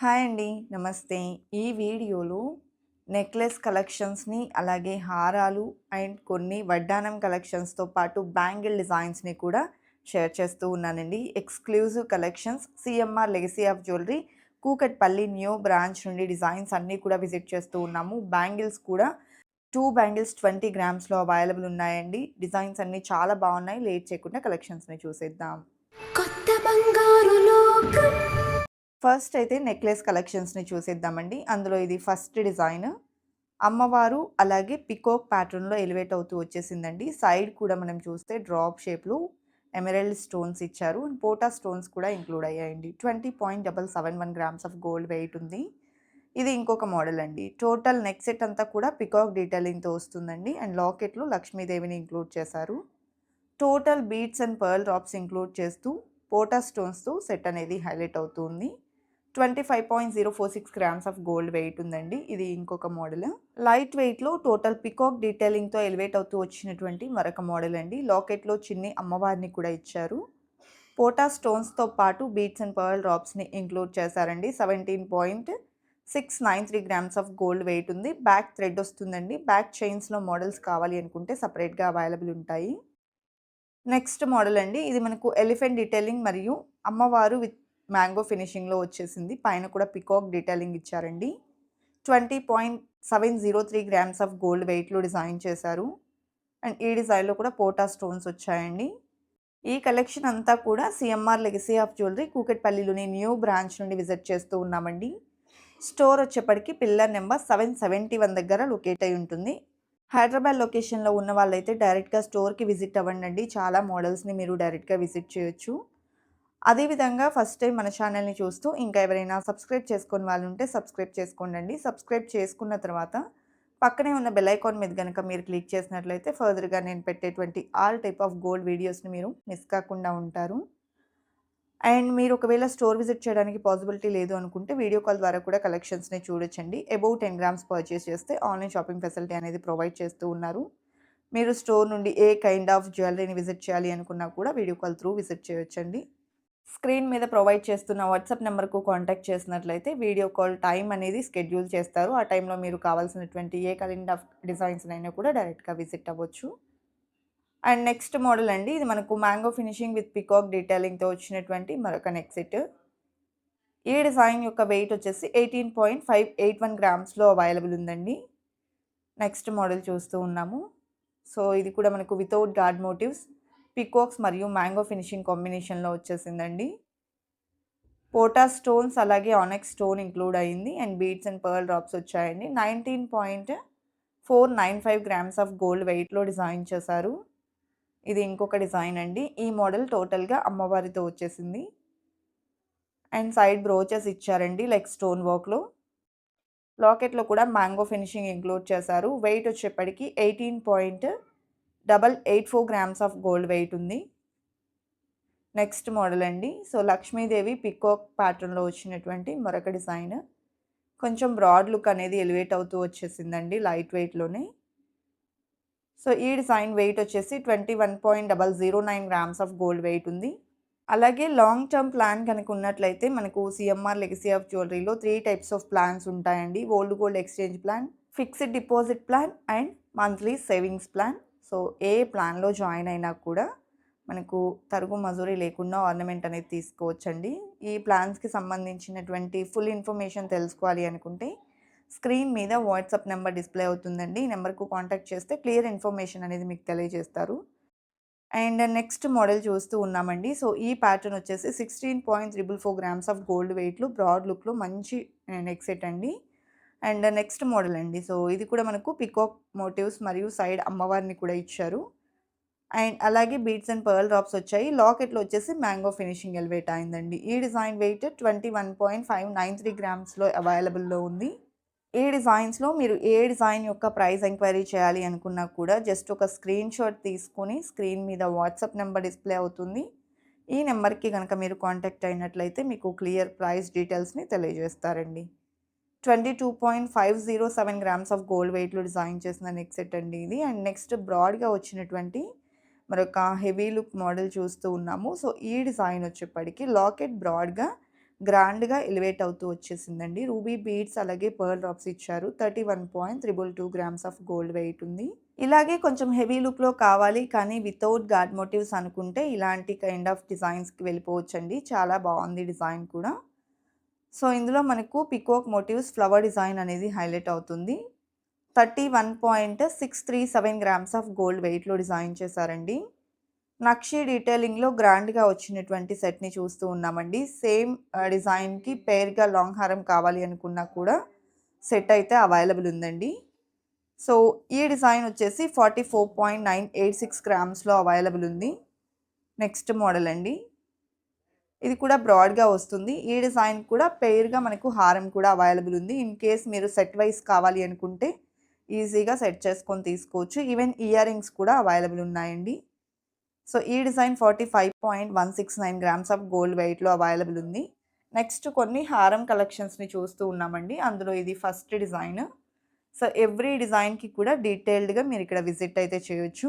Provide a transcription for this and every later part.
Hi అండి. నమస్తే. ఈ వీడియోలో నెక్లెస్ కలెక్షన్స్‌ని, అలాగే హారాలు అండ్ కొన్ని వడ్డానం కలెక్షన్స్‌తో పాటు బ్యాంగిల్ డిజైన్స్‌ని కూడా షేర్ చేస్తూ ఉన్నానండి. Exclusive collections CMR legacy of jewellery Kukatpally new branch నుండి డిజైన్స్ అన్నీ కూడా విజిట్ చేస్తూ ఉన్నాము. బ్యాంగిల్స్ కూడా టూ బ్యాంగిల్స్ 20 గ్రామ్స్‌లో అవైలబుల్ ఉన్నాయండి. డిజైన్స్ అన్నీ చాలా బాగున్నాయి. లేట్ చేయకుండా కలెక్షన్స్‌ని చూసేద్దాం. ఫస్ట్ అయితే నెక్లెస్ కలెక్షన్స్‌ని చూసేద్దామండి. అందులో ఇది ఫస్ట్ డిజైన్. అమ్మవారు అలాగే పికోక్ ప్యాటర్న్‌లో ఎలివేట్ అవుతూ వచ్చేసిందండి. సైడ్ కూడా మనం చూస్తే డ్రాప్ షేప్‌లో ఎమరాల్డ్ స్టోన్స్ ఇచ్చారు. అండ్ పోటా స్టోన్స్ కూడా ఇంక్లూడ్ అయ్యాయండి. 20.771 గ్రామ్స్ ఆఫ్ గోల్డ్ వెయిట్ ఉంది. ఇది ఇంకొక మోడల్ అండి. టోటల్ నెక్ సెట్ అంతా కూడా పికాక్ డీటెయిలింగ్‌తో వస్తుందండి. అండ్ లాకెట్‌లో లక్ష్మీదేవిని ఇంక్లూడ్ చేశారు. Total beads and pearl drops include చేస్తూ పోటా స్టోన్స్‌తో సెట్ అనేది హైలైట్ అవుతుంది. 25.046 గ్రామ్స్ ఆఫ్ గోల్డ్ వెయిట్ ఉందండి. ఇది ఇంకొక మోడల్. లైట్ వెయిట్‌లో టోటల్ పికాక్ డీటెయిలింగ్‌తో ఎలివేట్ అవుతూ వచ్చినటువంటి మరొక మోడల్ అండి. లాకెట్‌లో చిన్ని అమ్మవారిని కూడా ఇచ్చారు. పోటా స్టోన్స్‌తో పాటు బీట్స్ అండ్ పర్ల్ డ్రాప్స్‌ని ఇంక్లూడ్ చేశారండి. 17.693 గ్రామ్స్ ఆఫ్ గోల్డ్ వెయిట్ ఉంది. బ్యాక్ థ్రెడ్ వస్తుందండి. బ్యాక్ చైన్స్‌లో మోడల్స్ కావాలి అనుకుంటే సపరేట్గా అవైలబుల్ ఉంటాయి. నెక్స్ట్ మోడల్ అండి. ఇది మనకు ఎలిఫెంట్ డీటెయిలింగ్ మరియు అమ్మవారు విత్ మ్యాంగో ఫినిషింగ్‌లో వచ్చేసింది. పైన కూడా పికాక్ డీటెయిలింగ్ ఇచ్చారండి. 20.703 గ్రామ్స్ ఆఫ్ గోల్డ్ వెయిట్‌లో డిజైన్ చేశారు. అండ్ ఈ డిజైన్‌లో కూడా పోటా స్టోన్స్ వచ్చాయండి. ఈ కలెక్షన్ అంతా కూడా సిఎంఆర్ లెగసీ ఆఫ్ జ్యువెలరీ కూకట్పల్లిలోని న్యూ బ్రాంచ్ నుండి విజిట్ చేస్తూ ఉన్నామండి. స్టోర్ వచ్చేప్పటికి పిల్లర్ నెంబర్ 771 దగ్గర లొకేట్ అయి ఉంటుంది. హైదరాబాద్ లొకేషన్‌లో ఉన్న వాళ్ళైతే డైరెక్ట్‌గా స్టోర్‌కి విజిట్ అవ్వండి చాలా మోడల్స్‌ని మీరు డైరెక్ట్‌గా విజిట్ చేయొచ్చు. అదేవిధంగా ఫస్ట్ టైం మన ఛానల్‌ని చూస్తూ ఇంకా ఎవరైనా సబ్స్క్రైబ్ చేసుకుని వాళ్ళు ఉంటే సబ్స్క్రైబ్ చేసుకోండండి. సబ్స్క్రైబ్ చేసుకున్న తర్వాత పక్కనే ఉన్న బెల్ ఐకాన్ మీద కనుక మీరు క్లిక్ చేసినట్లయితే ఫర్దర్‌గా నేను పెట్టేటువంటి ఆల్ టైప్ ఆఫ్ గోల్డ్ వీడియోస్‌ని మీరు మిస్ కాకుండా ఉంటారు. అండ్ మీరు ఒకవేళ స్టోర్ విజిట్ చేయడానికి పాసిబిలిటీ లేదు అనుకుంటే వీడియో కాల్ ద్వారా కూడా కలెక్షన్స్‌ని చూడొచ్చండి. అబోవ్ 10 గ్రామ్స్ పర్చేస్ చేస్తే ఆన్‌లైన్ షాపింగ్ ఫెసిలిటీ అనేది ప్రొవైడ్ చేస్తూ ఉన్నారు. మీరు స్టోర్ నుండి ఏ కైండ్ ఆఫ్ జ్యువెలరీని విజిట్ చేయాలి అనుకున్నా కూడా వీడియో కాల్ త్రూ విజిట్ చేయొచ్చండి. స్క్రీన్ మీద ప్రొవైడ్ చేస్తున్న వాట్సాప్ నెంబర్‌కు కాంటాక్ట్ చేసినట్లయితే వీడియో కాల్ టైం అనేది షెడ్యూల్ చేస్తారు. ఆ టైంలో మీరు కావాల్సినటువంటి ఏ కైండ్ ఆఫ్ డిజైన్స్‌నైనా కూడా డైరెక్ట్‌గా విజిట్ అవ్వచ్చు. అండ్ నెక్స్ట్ మోడల్ అండి. ఇది మనకు మ్యాంగో ఫినిషింగ్ విత్ పికాక్ డీటెయిలింగ్‌తో వచ్చినటువంటి మరొక నెక్సెట్ ఈ డిజైన్ యొక్క వెయిట్ వచ్చేసి 18.581 గ్రామ్స్‌లో అవైలబుల్ ఉందండి. నెక్స్ట్ మోడల్ చూస్తూ ఉన్నాము. సో ఇది కూడా మనకు వితౌట్ గార్డ్ మోటివ్స్, పికోక్స్ మరియు మ్యాంగో ఫినిషింగ్ కాంబినేషన్‌లో వచ్చేసిందండి. పోటా స్టోన్స్ అలాగే ఆనెక్స్ స్టోన్ ఇంక్లూడ్ అయింది. And beads and pearl drops వచ్చాయండి. 19.495 గ్రామ్స్ ఆఫ్ గోల్డ్ వెయిట్‌లో డిజైన్ చేశారు. ఇది ఇంకొక డిజైన్ అండి. ఈ మోడల్ టోటల్‌గా అమ్మవారితో వచ్చేసింది. అండ్ సైడ్ బ్రోచెస్ ఇచ్చారండి లైక్ స్టోన్ వర్క్‌లో. లాకెట్‌లో కూడా మ్యాంగో ఫినిషింగ్ ఇంక్లూడ్ చేశారు. వెయిట్ వచ్చేప్పటికి eighteen point 18.884 grams of gold weight ఉంది. నెక్స్ట్ మోడల్ అండి. సో లక్ష్మీదేవి పికాక్ ప్యాటర్న్‌లో వచ్చినటువంటి మరొక డిజైన్. కొంచెం బ్రాడ్ లుక్ అనేది ఎలివేట్ అవుతూ వచ్చేసిందండి లైట్ వెయిట్‌లోనే. సో ఈ డిజైన్ వెయిట్ వచ్చేసి 21.009 గ్రామ్స్ ఆఫ్ గోల్డ్ వెయిట్ ఉంది. అలాగే లాంగ్ టర్మ్ ప్లాన్ కనుక ఉన్నట్లయితే మనకు సీఎంఆర్ లెగసీ ఆఫ్ జ్యువెలరీలో త్రీ టైప్స్ ఆఫ్ ప్లాన్స్ ఉంటాయండి. Old gold exchange plan, fixed deposit plan and monthly savings plan. So ఏ ప్లాన్‌లో జాయిన్ అయినా కూడా మనకు తరుగు మజూరీ లేకుండా ఆర్నమెంట్ అనేది తీసుకోవచ్చండి. ఈ ప్లాన్స్‌కి సంబంధించినటువంటి ఫుల్ ఇన్ఫర్మేషన్ తెలుసుకోవాలి అనుకుంటే స్క్రీన్ మీద వాట్సాప్ నెంబర్ డిస్‌ప్లే అవుతుందండి. ఈ నెంబర్‌కు కాంటాక్ట్ చేస్తే క్లియర్ ఇన్ఫర్మేషన్ అనేది మీకు తెలియజేస్తారు. అండ్ నెక్స్ట్ మోడల్ చూస్తూ ఉన్నామండి. సో ఈ ప్యాటర్న్ వచ్చేసి 16.344 గ్రామ్స్ ఆఫ్ గోల్డ్ వెయిట్‌లో బ్రాడ్ లుక్‌లో మంచి నెక్ సెట్ అండి. అండ్ నెక్స్ట్ మోడల్ అండి. సో ఇది కూడా మనకు పికాక్ మోటివ్స్ మరియు సైడ్ అమ్మవారిని కూడా ఇచ్చారు. అండ్ అలాగే బీట్స్ అండ్ పర్ల్ డ్రాప్స్ వచ్చాయి. లాకెట్‌లో వచ్చేసి మ్యాంగో ఫినిషింగ్ ఎలివేట్ అయిందండి. ఈ డిజైన్ వెయిట్ 21.593 గ్రామ్స్‌లో అవైలబుల్‌లో ఉంది. ఈ డిజైన్స్‌లో మీరు ఏ డిజైన్ యొక్క ప్రైస్ ఎంక్వైరీ చేయాలి అనుకున్నా కూడా జస్ట్ ఒక స్క్రీన్ షాట్ తీసుకొని స్క్రీన్ మీద వాట్సాప్ నెంబర్ డిస్‌ప్లే అవుతుంది. ఈ నెంబర్‌కి కనుక మీరు కాంటాక్ట్ అయినట్లయితే మీకు క్లియర్ ప్రైస్ డీటెయిల్స్‌ని తెలియజేస్తారండి. 22.507 గ్రామ్స్ ఆఫ్ గోల్డ్ వెయిట్‌లో డిజైన్ చేసిన నెక్ సెట్ అండి ఇది. అండ్ నెక్స్ట్ బ్రాడ్‌గా వచ్చినటువంటి మరొక హెవీ లుక్ మోడల్ చూస్తూ ఉన్నాము. సో ఈ డిజైన్ వచ్చేప్పటికి లాకెట్ బ్రాడ్‌గా గ్రాండ్‌గా ఎలివేట్ అవుతూ వచ్చేసిందండి. రూబీ బీడ్స్ అలాగే పర్ల్ డ్రాప్స్ ఇచ్చారు. 31.322 గ్రామ్స్ ఆఫ్ గోల్డ్ వెయిట్ ఉంది. ఇలాగే కొంచెం హెవీ లుక్‌లో కావాలి కానీ వితౌట్ గాడ్ మోటివ్స్ అనుకుంటే ఇలాంటి కైండ్ ఆఫ్ డిజైన్స్‌కి వెళ్ళిపోవచ్చండి. చాలా బాగుంది డిజైన్ కూడా. సో, ఇందులో మనకు పికోక్ మోటివ్స్ ఫ్లవర్ డిజైన్ అనేది హైలైట్ అవుతుంది. 31.637 గ్రామ్స్ ఆఫ్ గోల్డ్ వెయిట్‌లో డిజైన్ చేశారండి. నక్షి డీటెయిలింగ్‌లో గ్రాండ్‌గా వచ్చినటువంటి సెట్‌ని చూస్తూ ఉన్నామండి. సేమ్ డిజైన్‌కి పేర్గా లాంగ్ హారం కావాలి అనుకున్నా కూడా సెట్ అయితే అవైలబుల్ ఉందండి. సో, ఈ డిజైన్ వచ్చేసి 44.986 గ్రామ్స్‌లో అవైలబుల్ ఉంది. నెక్స్ట్ మోడల్ అండి. ఇది కూడా బ్రాడ్‌గా వస్తుంది. ఈ డిజైన్ కూడా పెయిర్‌గా మనకు హారం కూడా అవైలబుల్ ఉంది. ఇన్ కేస్ మీరు సెట్ వైజ్ కావాలి అనుకుంటే ఈజీగా సెట్ చేసుకొని తీసుకోవచ్చు. ఈవెన్ ఇయర్ రింగ్స్ కూడా అవైలబుల్ ఉన్నాయండి. సో, ఈ డిజైన్ 45.169 గ్రామ్స్ ఆఫ్ గోల్డ్ వెయిట్‌లో అవైలబుల్ ఉంది. నెక్స్ట్ కొన్ని హారం కలెక్షన్స్‌ని చూస్తూ ఉన్నామండి. అందులో ఇది ఫస్ట్ డిజైన్. సో, ఎవ్రీ డిజైన్‌కి కూడా డీటెయిల్డ్‌గా మీరు ఇక్కడ విజిట్ అయితే చేయొచ్చు.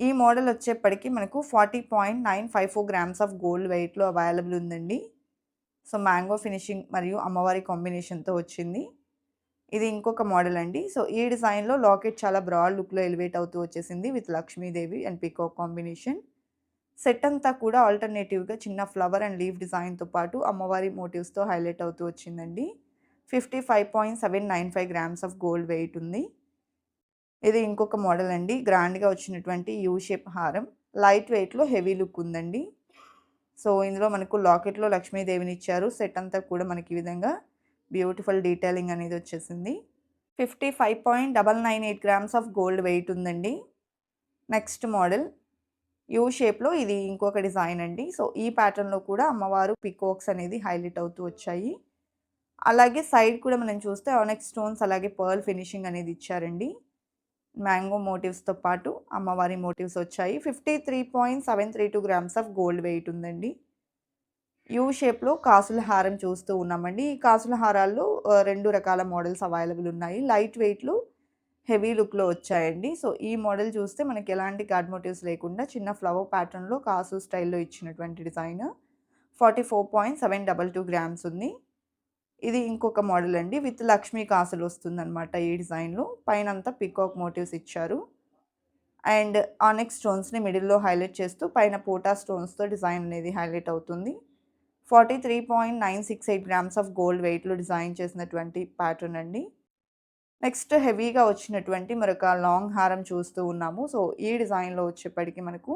ఈ మోడల్ వచ్చేప్పటికి మనకు 40.954 గ్రామ్స్ ఆఫ్ గోల్డ్ వెయిట్‌లో అవైలబుల్ ఉందండి. సో, మ్యాంగో ఫినిషింగ్ మరియు అమ్మవారి కాంబినేషన్‌తో వచ్చింది. ఇది ఇంకొక మోడల్ అండి. సో, ఈ డిజైన్‌లో లాకెట్ చాలా బ్రాడ్ లుక్‌లో ఎలివేట్ అవుతూ వచ్చేసింది with Lakshmidevi and peacock combination. Set అంతా కూడా ఆల్టర్‌నేటివ్‌గా చిన్న ఫ్లవర్ అండ్ లీఫ్ డిజైన్‌తో పాటు అమ్మవారి మోటివ్స్‌తో హైలైట్ అవుతూ వచ్చిందండి. 55.795 గ్రామ్స్ ఆఫ్ గోల్డ్ వెయిట్ ఉంది. ఇది ఇంకొక మోడల్ అండి. గ్రాండ్‌గా వచ్చినటువంటి యూ షేప్ హారం. లైట్ వెయిట్‌లో హెవీ లుక్ ఉందండి. సో, ఇందులో మనకు లాకెట్‌లో లక్ష్మీదేవిని ఇచ్చారు. సెట్ అంతా కూడా మనకి ఈ విధంగా బ్యూటిఫుల్ డీటెయిలింగ్ అనేది వచ్చేసింది. 55.998 గ్రామ్స్ ఆఫ్ గోల్డ్ వెయిట్ ఉందండి. నెక్స్ట్ మోడల్ యూ షేప్‌లో ఇది ఇంకొక డిజైన్ అండి. సో, ఈ ప్యాటర్న్‌లో కూడా అమ్మవారు పికోక్స్ అనేది హైలైట్ అవుతూ వచ్చాయి. అలాగే సైడ్ కూడా మనం చూస్తే ఆనెక్స్ స్టోన్స్ అలాగే పర్ల్ ఫినిషింగ్ అనేది ఇచ్చారండి. మ్యాంగో మోటివ్స్‌తో పాటు అమ్మవారి మోటివ్స్ వచ్చాయి. 53.732 గ్రామ్స్ ఆఫ్ గోల్డ్ వెయిట్ ఉందండి. యూ షేప్‌లో కాసుల హారం చూస్తూ ఉన్నామండి. ఈ కాసుల హారాల్లో రెండు రకాల మోడల్స్ అవైలబుల్ ఉన్నాయి. లైట్ వెయిట్లు హెవీ లుక్‌లో వచ్చాయండి. సో, ఈ మోడల్ చూస్తే మనకి ఎలాంటి గాడ్ మోటివ్స్ లేకుండా చిన్న ఫ్లవర్ ప్యాటర్న్‌లో కాసు స్టైల్‌లో ఇచ్చినటువంటి డిజైన్. 44.722 గ్రామ్స్ ఉంది. ఇది ఇంకొక మోడల్ అండి. విత్ లక్ష్మీ కాసులు వస్తుందన్నమాట ఈ డిజైన్‌లో. పైన అంతా పీకాక్ మోటివ్స్ ఇచ్చారు. అండ్ ఆనెక్ స్టోన్స్‌ని మిడిల్‌లో హైలైట్ చేస్తూ పైన పోటా స్టోన్స్‌తో డిజైన్ అనేది హైలైట్ అవుతుంది. 43.968 గ్రామ్స్ ఆఫ్ గోల్డ్ వెయిట్‌లో డిజైన్ చేసినటువంటి ప్యాటర్న్ అండి. నెక్స్ట్ హెవీగా వచ్చినటువంటి మరొక లాంగ్ హారం చూస్తూ ఉన్నాము. సో, ఈ డిజైన్‌లో వచ్చేప్పటికి మనకు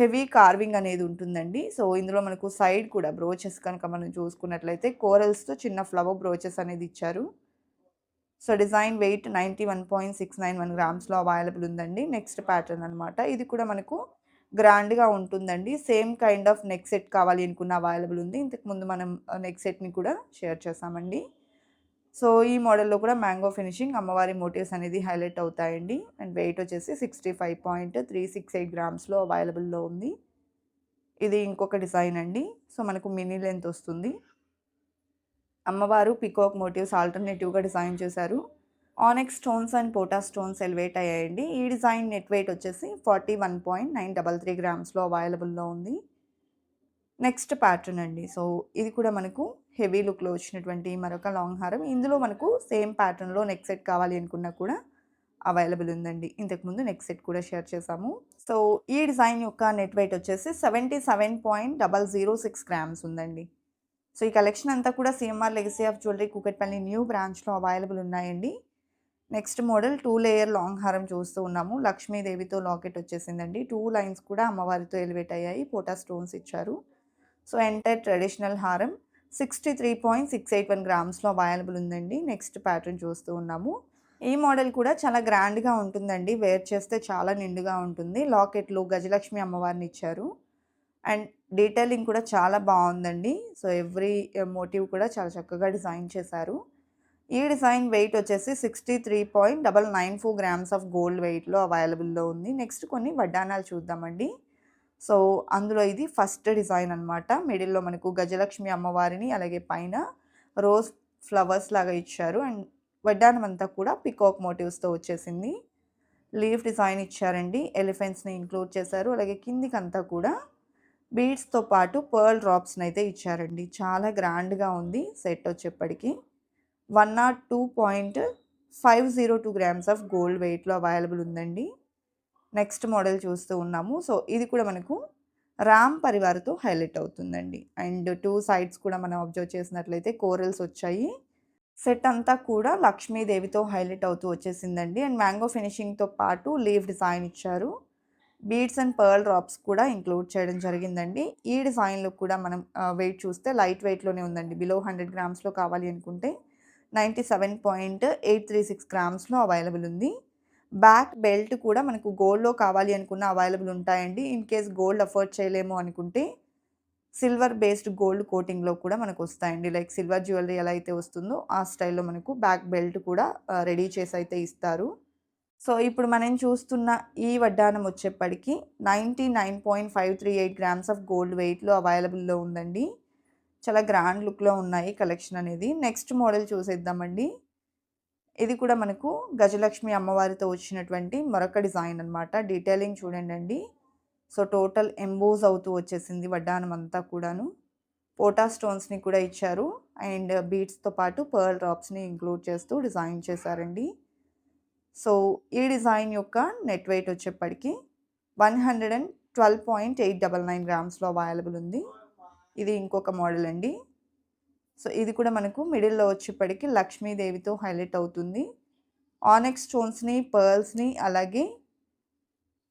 హెవీ కార్వింగ్ అనేది ఉంటుందండి. సో, ఇందులో మనకు సైడ్ కూడా బ్రోచెస్ కనుక మనం చూసుకున్నట్లయితే కోరల్స్‌తో చిన్న ఫ్లవర్ బ్రోచెస్ అనేది ఇచ్చారు. సో, డిజైన్ వెయిట్ 91.691 గ్రామ్స్‌లో అవైలబుల్ ఉందండి. నెక్స్ట్ ప్యాటర్న్ అనమాట ఇది కూడా మనకు గ్రాండ్‌గా ఉంటుందండి. Same kind of neck set కావాలి అనుకున్న అవైలబుల్ ఉంది. ఇంతకుముందు మనం నెక్ సెట్‌ని కూడా షేర్ చేసామండి సో, ఈ మోడల్‌లో కూడా మ్యాంగో ఫినిషింగ్ అమ్మవారి మోటివ్స్ అనేది హైలైట్ అవుతాయండి. అండ్ వెయిట్ వచ్చేసి 65.368 గ్రామ్స్‌లో అవైలబుల్‌లో ఉంది. ఇది ఇంకొక డిజైన్ అండి. సో, మనకు మినీ లెంత్ వస్తుంది. అమ్మవారు పీకాక్ మోటివ్స్ ఆల్టర్‌నేటివ్‌గా డిజైన్ చేశారు. ఆనెక్స్ స్టోన్స్ అండ్ పోటా స్టోన్స్ ఎలివేట్ అయ్యాయండి. ఈ డిజైన్ నెట్ వెయిట్ వచ్చేసి 41.933 గ్రామ్స్‌లో అవైలబుల్‌లో ఉంది. నెక్స్ట్ ప్యాటర్న్ అండి. సో, ఇది కూడా మనకు హెవీ లుక్‌లో వచ్చినటువంటి మరొక లాంగ్ హారం. ఇందులో మనకు సేమ్ ప్యాటర్న్‌లో నెక్ సెట్ కావాలి అనుకున్నా కూడా అవైలబుల్ ఉందండి. ఇంతకుముందు నెక్ సెట్ కూడా షేర్ చేశాము. సో, ఈ డిజైన్ యొక్క నెట్ వెయిట్ వచ్చేసి 77.006 గ్రామ్స్ ఉందండి. సో, ఈ కలెక్షన్ అంతా కూడా CMR legacy of jewellery Kukatpally new బ్రాంచ్‌లో అవైలబుల్ ఉన్నాయండి. Next model two layer long హారం చూస్తూ ఉన్నాము. లక్ష్మీదేవితో లాకెట్ వచ్చేసిందండి. టూ లైన్స్ కూడా అమ్మవారితో ఎలివేట్ అయ్యాయి. పోటా స్టోన్స్ ఇచ్చారు. సో, ఎంటైర్ ట్రెడిషనల్ హారం 63.681 గ్రామ్స్‌లో అవైలబుల్ ఉందండి. నెక్స్ట్ ప్యాటర్న్ చూస్తూ ఉన్నాము. ఈ మోడల్ కూడా చాలా గ్రాండ్‌గా ఉంటుందండి. వేర్ చేస్తే చాలా నిండుగా ఉంటుంది. లాకెట్లు గజలక్ష్మి అమ్మవారిని ఇచ్చారు. అండ్ డీటెయిలింగ్ కూడా చాలా బాగుందండి సో, ఎవ్రీ మోటివ్ కూడా చాలా చక్కగా డిజైన్ చేశారు. ఈ డిజైన్ వెయిట్ వచ్చేసి 63.994 గ్రామ్స్ ఆఫ్ గోల్డ్ వెయిట్‌లో అవైలబుల్‌లో ఉంది. నెక్స్ట్ కొన్ని వడ్డానాలు చూద్దామండి. సో, అందులో ఇది ఫస్ట్ డిజైన్ అన్నమాట. మిడిల్‌లో మనకు గజలక్ష్మి అమ్మవారిని అలాగే పైన రోజ్ ఫ్లవర్స్ లాగా ఇచ్చారు. అండ్ వడ్డానం అంతా కూడా పీకాక్ మోటివ్స్‌తో వచ్చేసింది. లీఫ్ డిజైన్ ఇచ్చారండి. ఎలిఫెంట్స్‌ని ఇంక్లూడ్ చేశారు. అలాగే కిందికంతా కూడా బీడ్స్‌తో పాటు పర్ల్ డ్రాప్స్ని అయితే ఇచ్చారండి. చాలా గ్రాండ్‌గా ఉంది సెట్ వచ్చేప్పటికి. 102.502 గ్రామ్స్ ఆఫ్ గోల్డ్ వెయిట్‌లో అవైలబుల్ ఉందండి. నెక్స్ట్ మోడల్ చూస్తూ ఉన్నాము. సో, ఇది కూడా మనకు రామ్ పరివార్‌తో హైలైట్ అవుతుందండి. అండ్ టూ సైడ్స్ కూడా మనం అబ్జర్వ్ చేసినట్లయితే కోరల్స్ వచ్చాయి. సెట్ అంతా కూడా లక్ష్మీదేవితో హైలైట్ అవుతూ వచ్చేసిందండి. అండ్ మ్యాంగో ఫినిషింగ్‌తో పాటు లీవ్ డిజైన్ ఇచ్చారు. బీడ్స్ అండ్ పర్ల్ డ్రాప్స్ కూడా ఇంక్లూడ్ చేయడం జరిగిందండి. ఈ డిజైన్‌లో కూడా మనం వెయిట్ చూస్తే లైట్ వెయిట్‌లోనే ఉందండి. బిలో 100 గ్రామ్స్‌లో కావాలి అనుకుంటే 97.836 గ్రామ్స్‌లో అవైలబుల్ ఉంది. బ్యాక్ బెల్ట్ కూడా మనకు గోల్డ్‌లో కావాలి అనుకున్న అవైలబుల్ ఉంటాయండి. ఇన్ కేస్ గోల్డ్ అఫోర్డ్ చేయలేము అనుకుంటే సిల్వర్ బేస్డ్ గోల్డ్ కోటింగ్‌లో కూడా మనకు వస్తాయండి లైక్ సిల్వర్ జ్యువెలరీ ఎలా అయితే వస్తుందో ఆ స్టైల్‌లో మనకు బ్యాక్ బెల్ట్ కూడా రెడీ చేసి అయితే ఇస్తారు. సో, ఇప్పుడు మనం చూస్తున్న ఈ వడ్డానం వచ్చేప్పటికి 99.538 గ్రామ్స్ ఆఫ్ గోల్డ్ వెయిట్‌లో అవైలబుల్‌లో ఉందండి. చాలా గ్రాండ్ లుక్‌లో ఉన్నాయి కలెక్షన్ అనేది. నెక్స్ట్ మోడల్ చూసేద్దామండి. ఇది కూడా మనకు గజలక్ష్మి అమ్మవారితో వచ్చినటువంటి మరొక డిజైన్ అనమాట డీటెయిలింగ్ చూడండి అండి సో, టోటల్ ఎంబోజ్ అవుతూ వచ్చేసింది వడ్డానం అంతా కూడాను. పోటా స్టోన్స్‌ని కూడా ఇచ్చారు. అండ్ బీడ్స్‌తో పాటు పర్ల్ డ్రాప్స్‌ని ఇంక్లూడ్ చేస్తూ డిజైన్ చేశారండి. సో, ఈ డిజైన్ యొక్క నెట్ వెయిట్ వచ్చేప్పటికి 112.899 గ్రామ్స్‌లో అవైలబుల్ ఉంది. ఇది ఇంకొక మోడల్ అండి. సో, ఇది కూడా మనకు మిడిల్‌లో వచ్చేప్పటికి లక్ష్మీదేవితో హైలైట్ అవుతుంది. ఆనెక్స్ స్టోన్స్‌ని, పర్ల్స్‌ని అలాగే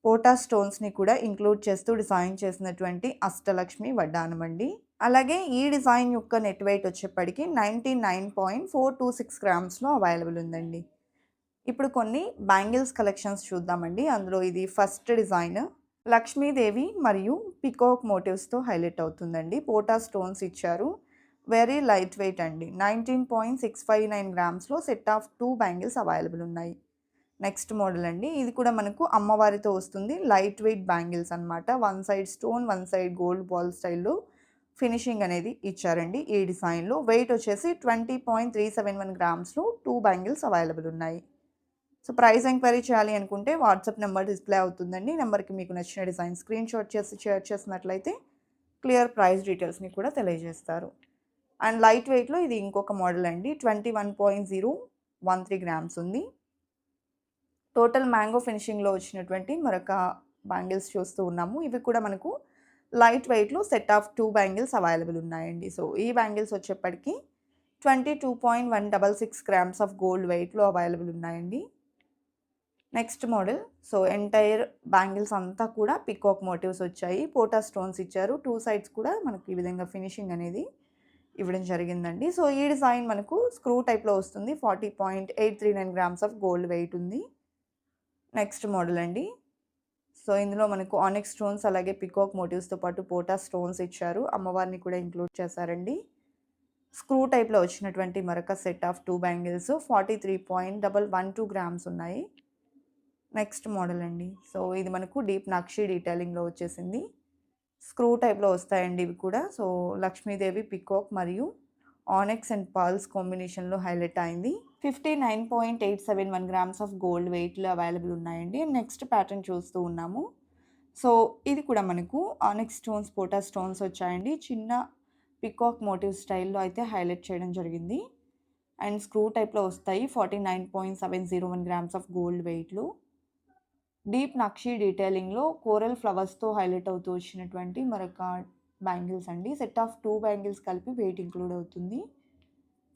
పోటా స్టోన్స్‌ని కూడా ఇంక్లూడ్ చేస్తూ డిజైన్ చేసినటువంటి అష్టలక్ష్మి వడ్డానం అండి. అలాగే ఈ డిజైన్ యొక్క నెట్ వెయిట్ వచ్చేప్పటికి 99.426 గ్రామ్స్‌లో అవైలబుల్ ఉందండి. ఇప్పుడు కొన్ని బ్యాంగిల్స్ కలెక్షన్స్ చూద్దామండి. అందులో ఇది ఫస్ట్ డిజైన్ లక్ష్మీదేవి మరియు పికాక్ మోటివ్స్‌తో హైలైట్ అవుతుందండి. పోటా స్టోన్స్ ఇచ్చారు. వెరీ లైట్ వెయిట్ అండి. 19.659 గ్రామ్స్‌లో set of two bangles available ఉన్నాయి. నెక్స్ట్ మోడల్ అండి. ఇది కూడా మనకు అమ్మవారితో వస్తుంది. లైట్ వెయిట్ బ్యాంగిల్స్ అన్నమాట. One side stone, one side gold ball స్టైల్‌లో ఫినిషింగ్ అనేది ఇచ్చారండి ఈ డిజైన్‌లో. వెయిట్ వచ్చేసి 20.371 గ్రామ్స్‌లో టూ బ్యాంగిల్స్ అవైలబుల్ ఉన్నాయి. సో, ప్రైస్ ఎంక్వైరీ చేయాలి అనుకుంటే వాట్సాప్ నెంబర్ డిస్‌ప్లే అవుతుందండి. నెంబర్కి మీకు నచ్చిన డిజైన్ స్క్రీన్‌షాట్ చేసి షేర్ చేసినట్లయితే క్లియర్ ప్రైస్ డీటెయిల్స్‌ని కూడా తెలియజేస్తారు. అండ్ లైట్ వెయిట్‌లో ఇది ఇంకొక మోడల్ అండి. 21.013 గ్రామ్స్ ఉంది. టోటల్ మ్యాంగో ఫినిషింగ్‌లో వచ్చినటువంటి మరొక బ్యాంగిల్స్ చూస్తూ ఉన్నాము. ఇవి కూడా మనకు లైట్ వెయిట్‌లో set of two bangles available ఉన్నాయండి. సో, ఈ బ్యాంగిల్స్ వచ్చేప్పటికి 22.166 గ్రామ్స్ ఆఫ్ గోల్డ్ వెయిట్‌లో అవైలబుల్ ఉన్నాయండి. Next model. So, entire bangles అంతా కూడా పికాక్ మోటివ్స్ వచ్చాయి. పోటా స్టోన్స్ ఇచ్చారు. టూ సైడ్స్ కూడా మనకి ఈ విధంగా ఫినిషింగ్ అనేది ఇవ్వడం జరిగిందండి. సో, ఈ డిజైన్ మనకు స్క్రూ టైప్‌లో వస్తుంది. 40.839 గ్రామ్స్ ఆఫ్ గోల్డ్ వెయిట్ ఉంది. నెక్స్ట్ మోడల్ అండి. సో, ఇందులో మనకు ఆనెక్స్ స్టోన్స్ అలాగే పికాక్ మోటివ్స్‌తో పాటు పోటా స్టోన్స్ ఇచ్చారు. అమ్మవారిని కూడా ఇంక్లూడ్ చేశారండి. స్క్రూ టైప్‌లో వచ్చినటువంటి మరొక set of two bangles 43.112 grams ఉన్నాయి. నెక్స్ట్ మోడల్ అండి. సో, ఇది మనకు డీప్ నక్షి డీటెయిలింగ్‌లో వచ్చేసింది. స్క్రూ టైప్‌లో వస్తాయండి ఇవి కూడా. సో, లక్ష్మీదేవి, పికాక్ మరియు ఆనెక్స్ అండ్ పర్ల్స్ కాంబినేషన్‌లో హైలైట్ అయింది. 59.871 గ్రామ్స్ ఆఫ్ గోల్డ్ వెయిట్‌లో అవైలబుల్ ఉన్నాయండి. నెక్స్ట్ ప్యాటర్న్ చూస్తూ ఉన్నాము. సో, ఇది కూడా మనకు ఆనెక్స్ స్టోన్స్, పోటా స్టోన్స్ వచ్చాయండి. చిన్న పికాక్ మోటివ్ స్టైల్‌లో అయితే హైలైట్ చేయడం జరిగింది. అండ్ స్క్రూ టైప్‌లో వస్తాయి. 49.701 గ్రామ్స్ ఆఫ్ గోల్డ్ వెయిట్లు డీప్ నక్షి డీటెయిలింగ్‌లో కోరల్ ఫ్లవర్స్‌తో హైలైట్ అవుతూ వచ్చినటువంటి మరొక బ్యాంగిల్స్ అండి. సెట్ ఆఫ్ టూ బ్యాంగిల్స్ కలిపి వెయిట్ ఇంక్లూడ్ అవుతుంది.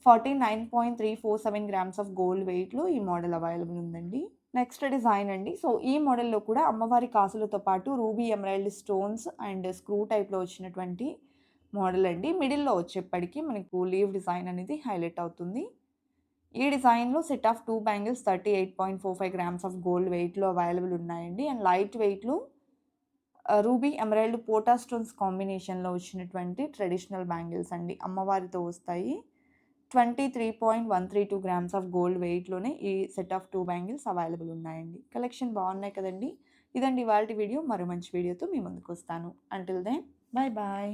49.347 గ్రామ్స్ ఆఫ్ గోల్డ్ వెయిట్‌లో ఈ మోడల్ అవైలబుల్ ఉందండి. నెక్స్ట్ డిజైన్ అండి. సో, ఈ మోడల్‌లో కూడా అమ్మవారి కాసులతో పాటు ruby emerald stones and screw టైప్‌లో వచ్చినటువంటి మోడల్ అండి. మిడిల్‌లో వచ్చేప్పటికీ మనకు లీవ్ డిజైన్ అనేది హైలైట్ అవుతుంది. ఈ డిజైన్‌లో set of two bangles 38.45 grams of gold వెయిట్‌లో అవైలబుల్ ఉన్నాయండి. అండ్ లైట్ వెయిట్‌లో రూబీ ఎమరాల్డ్ పోటా స్టోన్స్ కాంబినేషన్‌లో వచ్చినటువంటి ట్రెడిషనల్ బ్యాంగిల్స్ అండి. అమ్మవారితో వస్తాయి. 23.132 గ్రామ్స్ ఆఫ్ గోల్డ్ వెయిట్‌లోనే ఈ set of two bangles available ఉన్నాయండి. కలెక్షన్ బాగున్నాయి కదండీ! ఇదండి ఇవాళ వీడియో. మరో మంచి వీడియోతో మీ ముందుకొస్తాను. Until then bye bye.